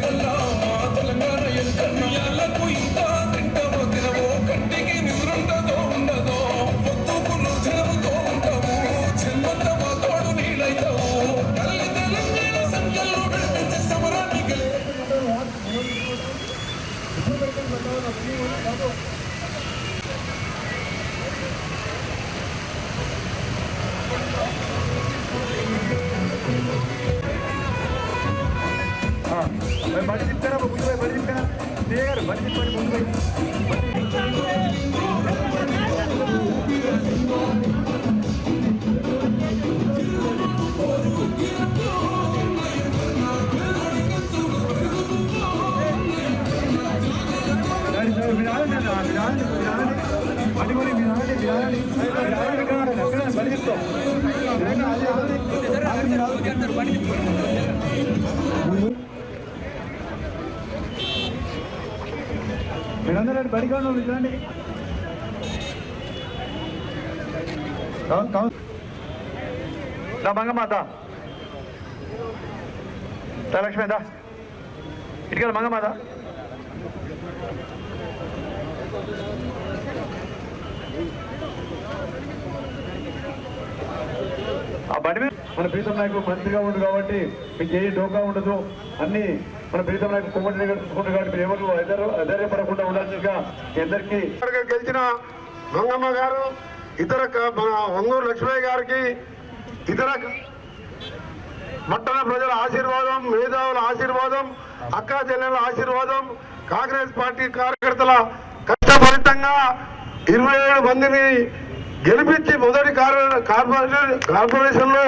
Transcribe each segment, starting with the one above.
Hallelujah. బడి తిప్పారా ముందు పోయి బడి తిప్పారా గారు బడి తిప్పండి ముందు పోయి మీరు ఆడండి అన్న, మీరు ఆడండి, మీరు ఆడండి. బడి కొని మీరు ఆడండి, మీరు ఆడండి. మీరు ఆడండి, ఇక్కడ ఆడండి, అక్కడ ఆడండి, బడి తిప్పుతాం. మీరు ఆడండి, ఆడండి, ఆడండి. ఆడండి, మీరు ఆడండి. మీరందరూ బడి కావాలి చూడండి మంగమాత లక్ష్మి దా. ఇటుకెళ్ళి మంగమాత ఆ బండి మీద మన ప్రీతం నాయకుడు మంచిగా ఉండు కాబట్టి మీకు ఏ డోకా ఉండదు. అన్ని మన ప్రీతం నాయకు కుమ్మటి దగ్గర చూసుకుంటారు కాబట్టి ఎవరు అధైర్యపడకుండా ఉండాల్సిందిగా మీ గెలిచిన మంగమ్మ గారు ఇతర మన ఒంగూరు లక్ష్మయ్య గారికి ఇతర పట్టణ ప్రజల ఆశీర్వాదం మేధావుల ఆశీర్వాదం అక్కా చెల్లెల ఆశీర్వాదం కాంగ్రెస్ పార్టీ కార్యకర్తల కష్టఫలితంగా ఇరవై ఏడు మందిని గెలిపించి మొదటి కార్పొరేషన్ కార్పొరేషన్లో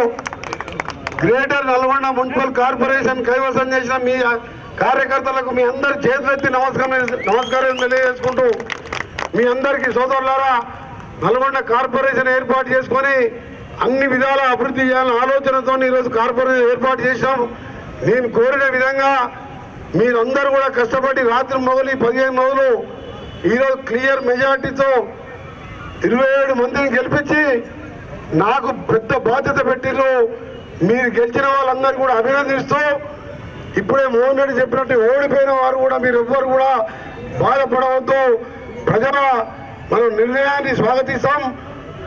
గ్రేటర్ నల్గొండ మున్సిపల్ కార్పొరేషన్ కైవసం చేసిన మీ కార్యకర్తలకు మీ అందరి చేతులెత్తి నమస్కారం నమస్కారం తెలియజేసుకుంటూ మీ అందరికీ సోదరులారా నల్గొండ కార్పొరేషన్ ఏర్పాటు చేసుకొని అన్ని విధాల అభివృద్ధి చేయాలని ఆలోచనతో ఈరోజు కార్పొరేషన్ ఏర్పాటు చేశాం. నేను కోరిన విధంగా మీరందరూ కూడా కష్టపడి రాత్రి మొదలు పదిహేను మొదలు ఈరోజు క్లియర్ మెజార్టీతో ఇరవై ఏడు మందిని గెలిపించి నాకు పెద్ద బాధ్యత పెట్టిర్రు. మీరు గెలిచిన వాళ్ళందరూ కూడా అభినందిస్తూ ఇప్పుడే మోహన్ రెడ్డి చెప్పినట్టు ఓడిపోయిన వారు కూడా మీరు ఎవ్వరు కూడా బాధపడవద్దు. ప్రజల మనం నిర్ణయాన్ని స్వాగతిస్తాం.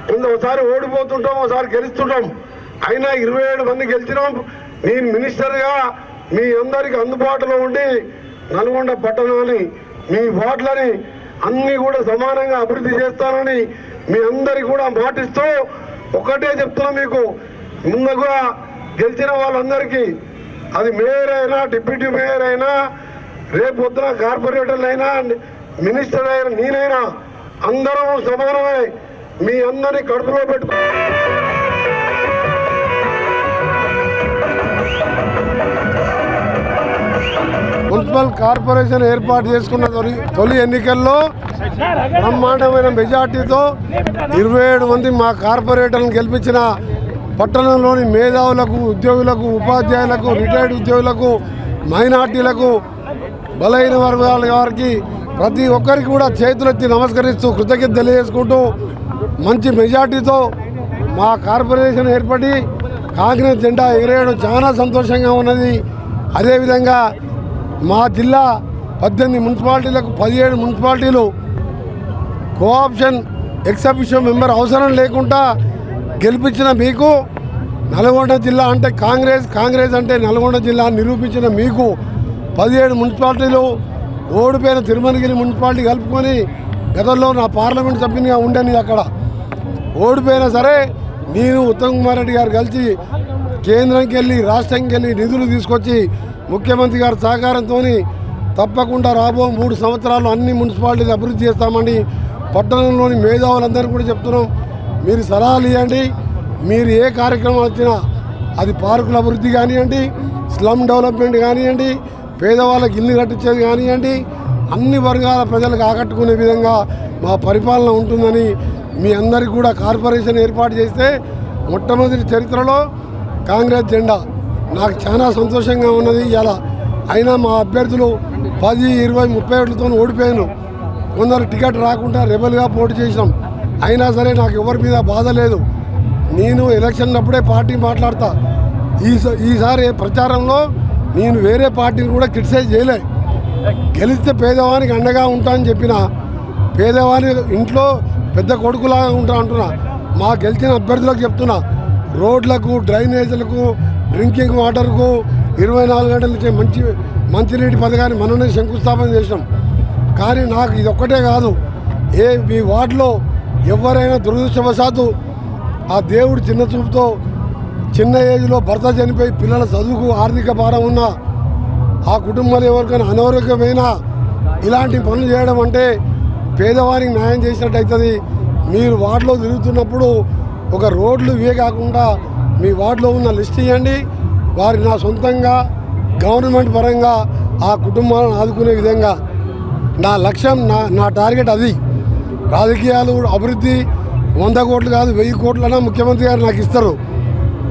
కొంత ఒకసారి ఓడిపోతుంటాం ఒకసారి గెలుస్తుంటాం. అయినా ఇరవై ఏడు మంది గెలిచినాం. నేను మినిస్టర్గా మీ అందరికి అందుబాటులో ఉండి నల్గొండ పట్టణాన్ని మీ వార్డులని అన్నీ కూడా సమానంగా అభివృద్ధి చేస్తానని మీ అందరికి కూడా మాటిస్తూ ఒకటే చెప్తున్నా మీకు. ముందుగా గెలిచిన వాళ్ళందరికీ అది మేయర్ అయినా డిప్యూటీ మేయర్ అయినా రేపు పొద్దున కార్పొరేటర్లు అయినా మినిస్టర్ అయినా నేనైనా అందరం సమానమే మీ అందరినీ కడుపులో పెట్టుకో మున్సిపల్ కార్పొరేషన్ ఏర్పాటు చేసుకున్న తొలి తొలి ఎన్నికల్లో బ్రహ్మాండమైన మెజార్టీతో ఇరవై ఏడు మంది మా కార్పొరేటర్లను గెలిపించిన పట్టణంలోని మేధావులకు ఉద్యోగులకు ఉపాధ్యాయులకు రిటైర్డ్ ఉద్యోగులకు మైనార్టీలకు బలహీన వర్గాల వారికి ప్రతి ఒక్కరికి కూడా చేతులెత్తి నమస్కరిస్తూ కృతజ్ఞత తెలియజేసుకుంటూ మంచి మెజార్టీతో మా కార్పొరేషన్ ఏర్పడి కాంగ్రెస్ జెండా ఎగరేయడం చాలా సంతోషంగా ఉన్నది. అదేవిధంగా మా జిల్లా పద్దెనిమిది మున్సిపాలిటీలకు పదిహేడు మున్సిపాలిటీలు కోఆప్షన్ ఎక్సబిషన్ మెంబర్ అవసరం లేకుండా గెలిపించిన మీకు నల్గొండ జిల్లా అంటే కాంగ్రెస్ కాంగ్రెస్ అంటే నల్గొండ జిల్లా నిరూపించిన మీకు పదిహేడు మున్సిపాలిటీలు ఓడిపోయిన తిరుమలగిరి మున్సిపాలిటీ కలుపుకొని గతంలో నా పార్లమెంట్ సభ్యునిగా ఉండని అక్కడ. ఓడిపోయినా సరే నేను ఉత్తమ్ కుమార్ రెడ్డి గారు కలిసి కేంద్రంకి వెళ్ళి రాష్ట్రంకి వెళ్ళి నిధులు తీసుకొచ్చి ముఖ్యమంత్రి గారి సహకారంతో తప్పకుండా రాబో మూడు సంవత్సరాలు అన్ని మున్సిపాలిటీలు అభివృద్ధి చేస్తామని పట్టణంలోని మేధావులందరూ కూడా చెప్తున్నాం. మీరు సలహాలు ఇవ్వండి. మీరు ఏ కార్యక్రమం వచ్చినా అది పార్కుల అభివృద్ధి కానివ్వండి స్లమ్ డెవలప్మెంట్ కానివ్వండి పేదవాళ్ళకి ఇల్లు కట్టించేది కానివ్వండి అన్ని వర్గాల ప్రజలకు ఆకట్టుకునే విధంగా మా పరిపాలన ఉంటుందని మీ అందరికీ కూడా కార్పొరేషన్ ఏర్పాటు చేస్తే మొట్టమొదటి చరిత్రలో కాంగ్రెస్ జెండా. నాకు చాలా సంతోషంగా ఉన్నది ఇలా అయినా మా అభ్యర్థులు పది ఇరవై ముప్పై ఓట్లతో ఓడిపోయాను కొందరు టికెట్ రాకుండా రెబల్గా పోటీ చేసినాం. అయినా సరే నాకు ఎవరి మీద బాధ లేదు. నేను ఎలక్షన్ అప్పుడే పార్టీ మాట్లాడతా. ఈ ఈసారి ప్రచారంలో నేను వేరే పార్టీని కూడా క్రిటిసైజ్ చేయలే. గెలిస్తే పేదవానికి అండగా ఉంటా అని చెప్పిన పేదవాని ఇంట్లో పెద్ద కొడుకులాగా ఉంటా అంటున్నా. మా గెలిచిన అభ్యర్థులకు చెప్తున్నా రోడ్లకు డ్రైనేజీలకు డ్రింకింగ్ వాటర్కు ఇరవై నాలుగు గంటల మంచి మంచినీటి పథకాన్ని మనమే శంకుస్థాపన చేసినాం. కానీ నాకు ఇది ఒక్కటే కాదు. ఏ మీ వార్డులో ఎవరైనా దురదృష్టవశాత్తు ఆ దేవుడు చిన్న చూపుతో చిన్న ఏజ్లో భర్త చనిపోయి పిల్లల చదువుకు ఆర్థిక భారం ఉన్న ఆ కుటుంబాలు ఎవరికైనా అనారోగ్యమైన ఇలాంటి పనులు చేయడం అంటే పేదవారికి న్యాయం చేసినట్టు అవుతుంది మీరు వార్డులో తిరుగుతున్నప్పుడు ఒక రోడ్లు ఇవే కాకుండా మీ వార్డులో ఉన్న లిస్ట్ ఇవ్వండి వారి నా సొంతంగా గవర్నమెంట్ పరంగా ఆ కుటుంబాలను ఆదుకునే విధంగా. నా లక్ష్యం నా నా టార్గెట్ అది. రాజకీయాలు అభివృద్ధి వంద కోట్లు కాదు వెయ్యి కోట్లన్నా ముఖ్యమంత్రి గారు నాకు ఇస్తారు.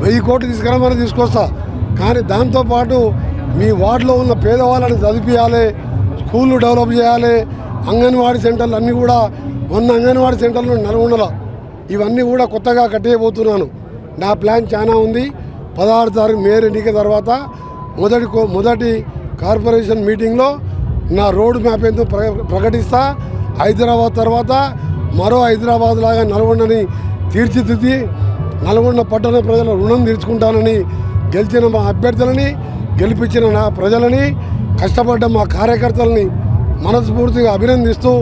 వెయ్యి కోట్లు తీసుకురమ్మని తీసుకొస్తా. కానీ దాంతోపాటు మీ వార్డులో ఉన్న పేదవాళ్ళని చదివించాలి స్కూళ్ళు డెవలప్ చేయాలి అంగన్వాడీ సెంటర్లు అన్నీ కూడా వంద అంగన్వాడీ సెంటర్లు నల్గొండలో ఇవన్నీ కూడా కొత్తగా కట్టేయబోతున్నాను. నా ప్లాన్ చాలా ఉంది. పదహారు తారీఖు మేయర్ ఎన్నిక తర్వాత మొదటి కో- మొదటి కార్పొరేషన్ మీటింగ్లో నా రోడ్ మ్యాప్ ఎంతో ప్ర- ప్రకటిస్తా. హైదరాబాద్ తర్వాత మరో హైదరాబాద్ లాగా నల్గొండని తీర్చిదిద్ది నల్గొండ పట్టణ ప్రజల రుణం తీర్చుకుంటానని గెలిచిన మా అభ్యర్థులని గెలిపించిన నా ప్రజలని కష్టపడ్డ మా కార్యకర్తలని మనస్ఫూర్తిగా అభినందిస్తూ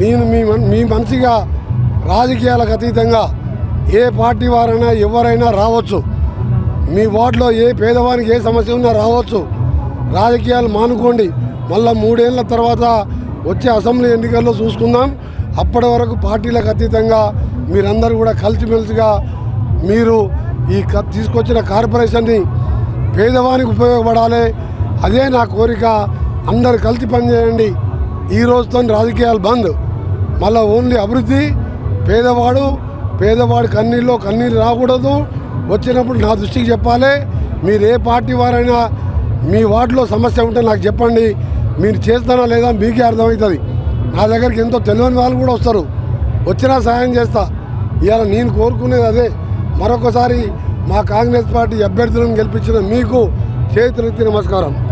నేను మీ మీ మనసిగా రాజకీయాలకు అతీతంగా ఏ పార్టీ వారైనా ఎవరైనా రావచ్చు. మీ వార్డులో ఏ పేదవానికి ఏ సమస్య ఉన్నా రావచ్చు. రాజకీయాలు మానుకోండి. మళ్ళీ మూడేళ్ళ తర్వాత వచ్చే అసెంబ్లీ ఎన్నికల్లో చూసుకుందాం. అప్పటి వరకు పార్టీలకు అతీతంగా మీరందరూ కూడా కలిసిమెలిసిగా మీరు ఈ తీసుకొచ్చిన కార్పొరేషన్ని పేదవానికి ఉపయోగపడాలి. అదే నా కోరిక. అందరు కలిసి పనిచేయండి. ఈ రోజుతో రాజకీయాలు బంద్. మళ్ళీ ఓన్లీ అభివృద్ధి పేదవాడు పేదవాడు కన్నీళ్ళు కన్నీళ్ళు రాకూడదు. వచ్చినప్పుడు నా దృష్టికి చెప్పాలి. మీరు ఏ పార్టీ వారైనా మీ వార్డులో సమస్య ఉంటే నాకు చెప్పండి. మీరు చేస్తానా లేదా మీకే అర్థమవుతుంది. నా దగ్గరికి ఎంతో తెలియని వాళ్ళు కూడా వస్తారు. వచ్చినా సాయం చేస్తా. ఇవాళ నేను కోరుకునేది అదే. మరొకసారి మా కాంగ్రెస్ పార్టీ అభ్యర్థులను గెలిపించిన మీకు చేతులెత్తి నమస్కారం.